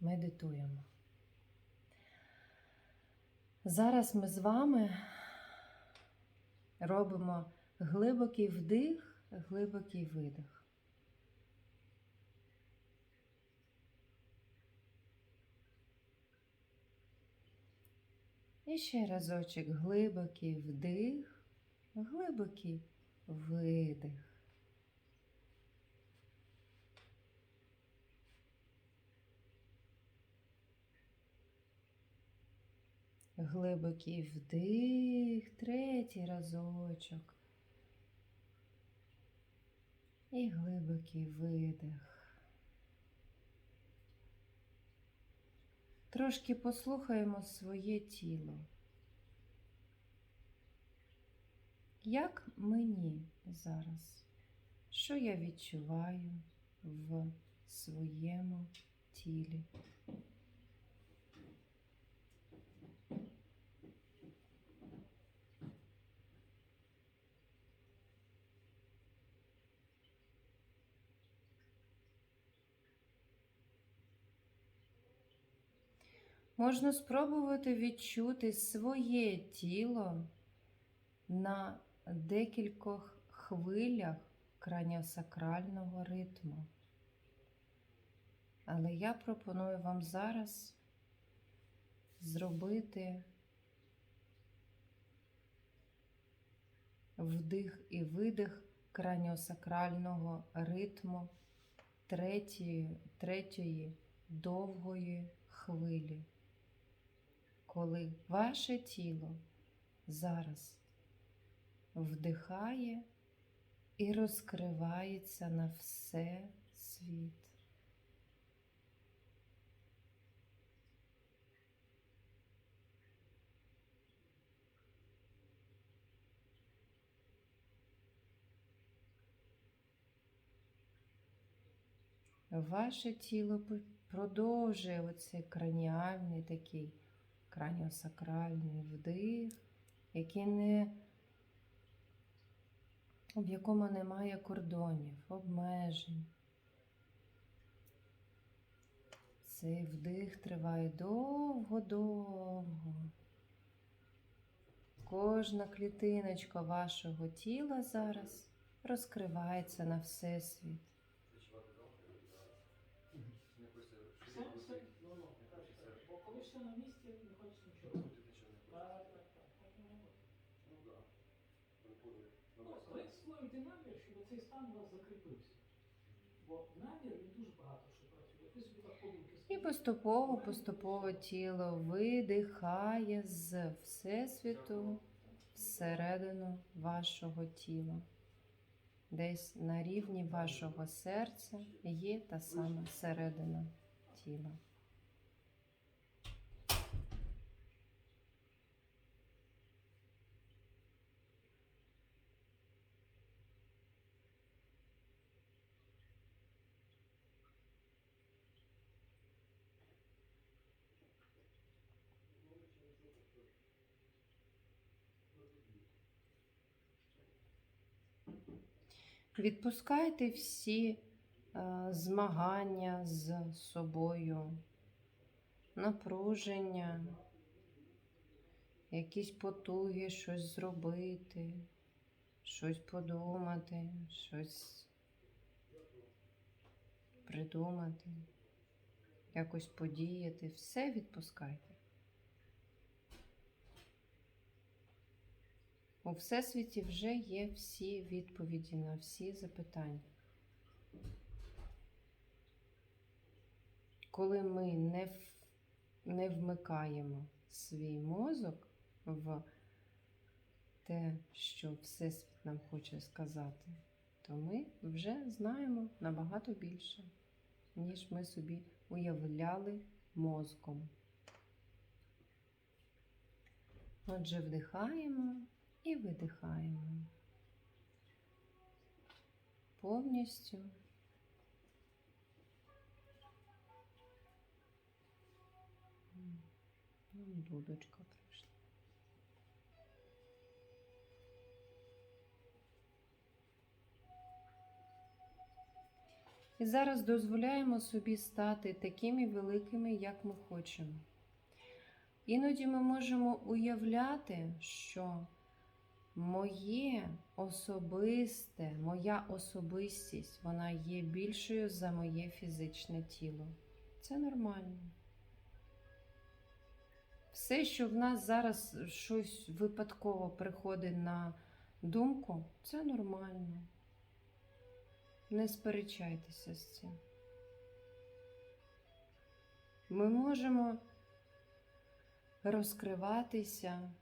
медитуємо. Зараз ми з вами робимо глибокий вдих, глибокий видих. І ще разочок глибокий вдих, глибокий видих. Глибокий вдих, третій разочок. І глибокий видих. Трошки послухаємо своє тіло. Як мені зараз? Що я відчуваю в своєму тілі? Можна спробувати відчути своє тіло на декількох хвилях краніосакрального ритму. Але я пропоную вам зараз зробити вдих і видих краніосакрального ритму третьої, третьої довгої хвилі коли ваше тіло зараз вдихає і розкривається на все світ. Ваше тіло продовжує оцей краніальний такий краніосакральний вдих, який не, в якому немає кордонів, обмежень. Цей вдих триває довго-довго. Кожна клітиночка вашого тіла зараз розкривається на всесвіт. Все, все, ну, ну, бо коли все на місці, не хочеш нічого. Так, так, так, так і має бути. Ну, створюйте намір, щоб цей стан у вас закріпився. Бо намір він дуже багато що працює. Ви собі так подумки І поступово, поступово тіло видихає з Всесвіту всередину вашого тіла. Десь на рівні вашого серця є та сама середина тіла. Відпускайте всі е, змагання з собою, напруження, якісь потуги, щось зробити, щось подумати, щось придумати, якось подіяти. Все відпускайте. У Всесвіті вже є всі відповіді на всі запитання. Коли ми не, не вмикаємо свій мозок в те, що Всесвіт нам хоче сказати, то ми вже знаємо набагато більше, ніж ми собі уявляли мозком. Отже, вдихаємо і видихаємо. Повністю. Ну, Дудочка прийшла. І зараз дозволяємо собі стати такими великими, як ми хочемо. Іноді ми можемо уявляти, що моє особисте, моя особистість, вона є більшою за моє фізичне тіло. Це нормально. Все, що в нас зараз щось випадково приходить на думку, це нормально. Не сперечайтеся з цим. Ми можемо розкриватися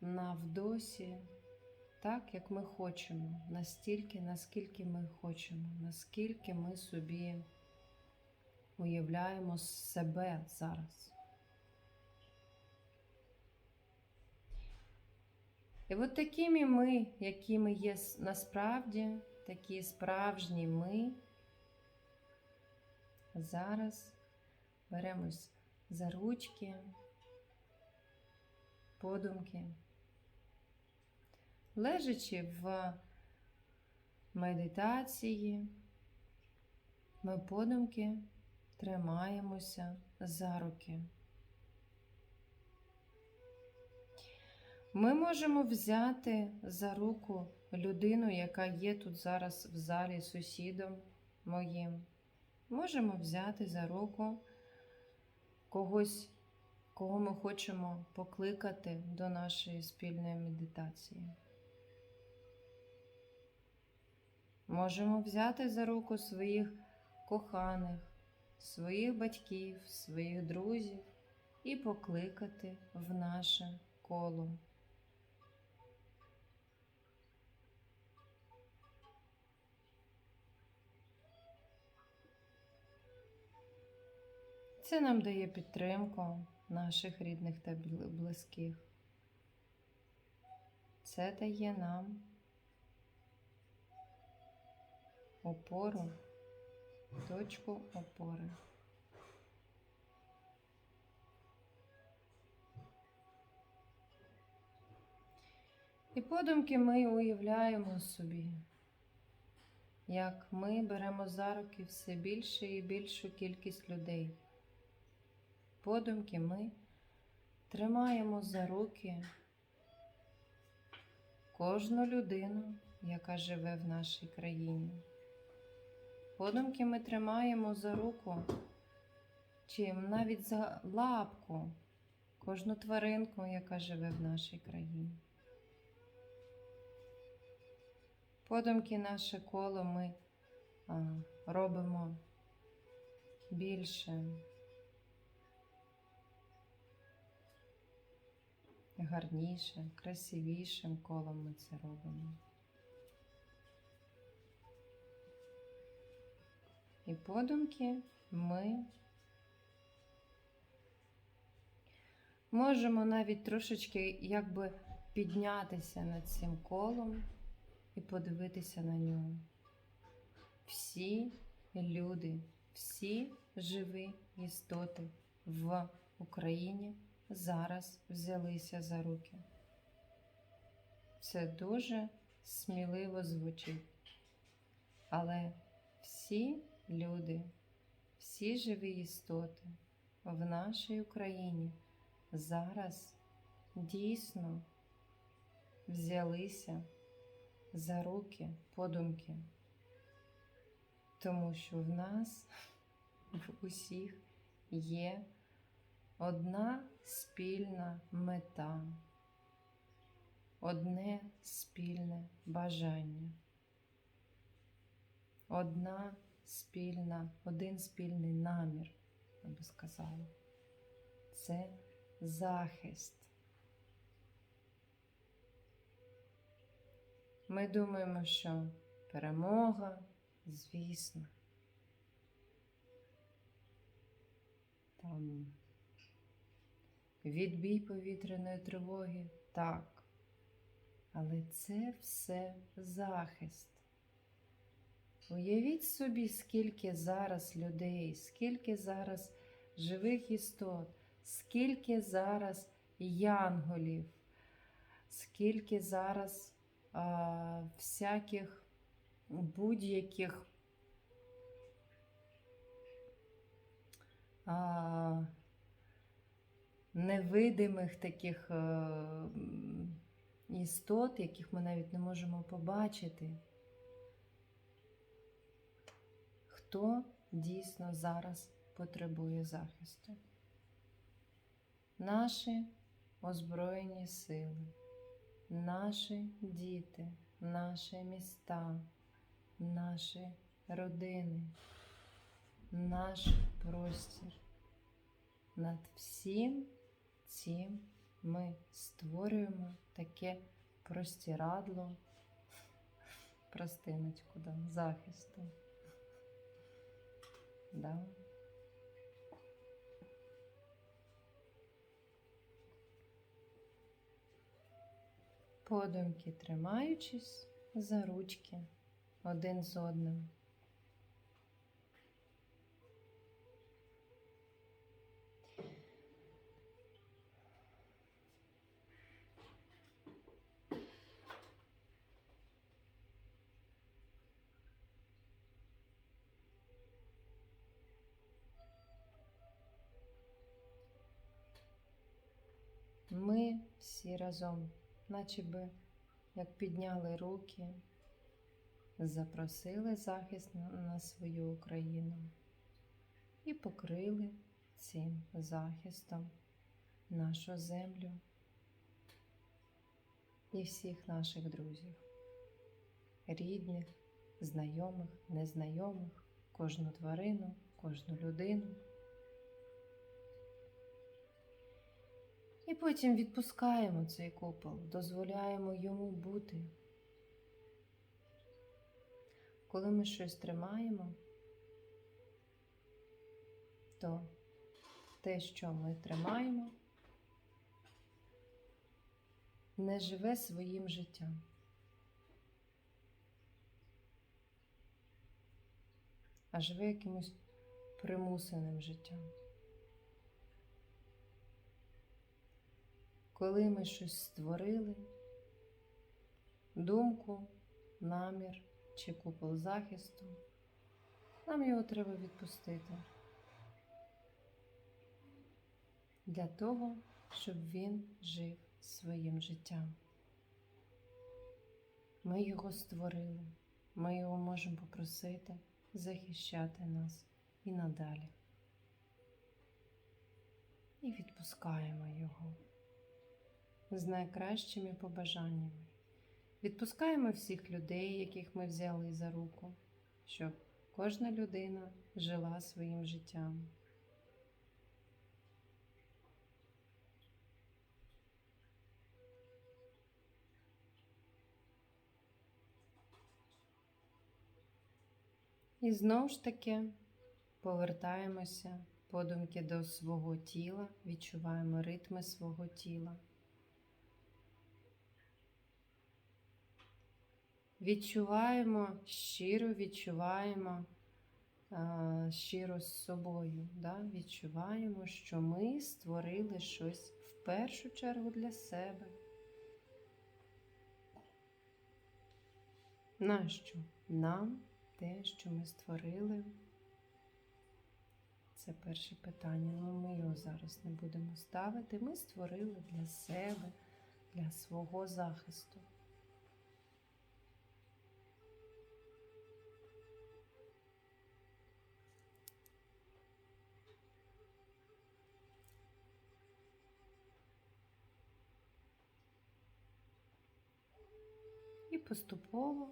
на вдосі так, як ми хочемо, настільки, наскільки ми хочемо, наскільки ми собі уявляємо себе зараз. І от такими ми, якими є насправді, такі справжні ми, зараз беремось за ручки, подумки, лежачи в медитації, ми подумки тримаємося за руки. Ми можемо взяти за руку людину, яка є тут зараз в залі сусідом моїм. Можемо взяти за руку когось, кого ми хочемо покликати до нашої спільної медитації. Можемо взяти за руку своїх коханих, своїх батьків, своїх друзів і покликати в наше коло. Це нам дає підтримку наших рідних та близьких. Це дає нам опору, точку опори. І подумки ми уявляємо собі, як ми беремо за руки все більше і більшу кількість людей. Подумки ми тримаємо за руки кожну людину, яка живе в нашій країні. Подумки ми тримаємо за руку чи навіть за лапку кожну тваринку, яка живе в нашій країні. Подумки наше коло ми а, робимо більше, гарніше, красивішим колом ми це робимо. І подумки ми можемо навіть трошечки якби піднятися над цим колом і подивитися на нього. Всі люди, всі живі істоти в Україні зараз взялися за руки. Це дуже сміливо звучить. Але всі люди, всі живі істоти в нашій Україні зараз дійсно взялися за руки, подумки, тому що в нас в усіх є одна спільна мета, одне спільне бажання, одна спільна, один спільний намір, я би сказала. Це захист. Ми думаємо, що перемога, звісно, там відбій повітряної тривоги, так. Але це все захист. Уявіть собі, скільки зараз людей, скільки зараз живих істот, скільки зараз янголів, скільки зараз а, всяких будь-яких а, невидимих таких е, а, істот, яких ми навіть не можемо побачити. Хто дійсно зараз потребує захисту? Наші озброєні сили, наші діти, наші міста, наші родини, наш простір. Над всім цим ми створюємо таке простирадло, простиночку, да, захисту. Да. Подумки тримаючись за ручки один з одним. Ми всі разом, наче би як підняли руки, запросили захист на, свою Україну і покрили цим захистом нашу землю і всіх наших друзів, рідних, знайомих, незнайомих, кожну тварину, кожну людину. І потім відпускаємо цей купол, дозволяємо йому бути. Коли ми щось тримаємо, то те, що ми тримаємо, не живе своїм життям. А живе якимось примусеним життям. Коли ми щось створили, думку, намір чи купол захисту, нам його треба відпустити. Для того, щоб він жив своїм життям. Ми його створили, ми його можемо попросити захищати нас і надалі. І відпускаємо його з найкращими побажаннями. Відпускаємо всіх людей, яких ми взяли за руку, щоб кожна людина жила своїм життям. І знову ж таки повертаємося подумки до свого тіла, відчуваємо ритми свого тіла. Відчуваємо, щиро відчуваємо щиро з собою. Да? Відчуваємо, що ми створили щось в першу чергу для себе. Нащо? Нам те, що ми створили. Це перше питання, але ми його зараз не будемо ставити. Ми створили для себе, для свого захисту. Поступово,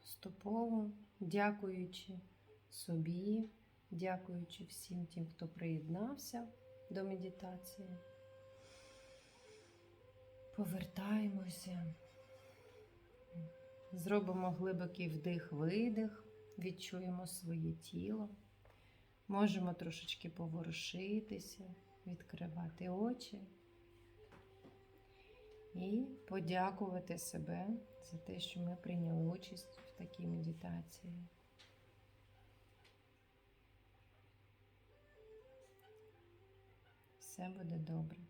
поступово, дякуючи собі, дякуючи всім тим, хто приєднався до медитації, повертаємося, зробимо глибокий вдих-видих, відчуємо своє тіло, можемо трошечки поворушитися, відкривати очі і подякувати себе за те, що ми прийняли участь в такій медитації. Все буде добре.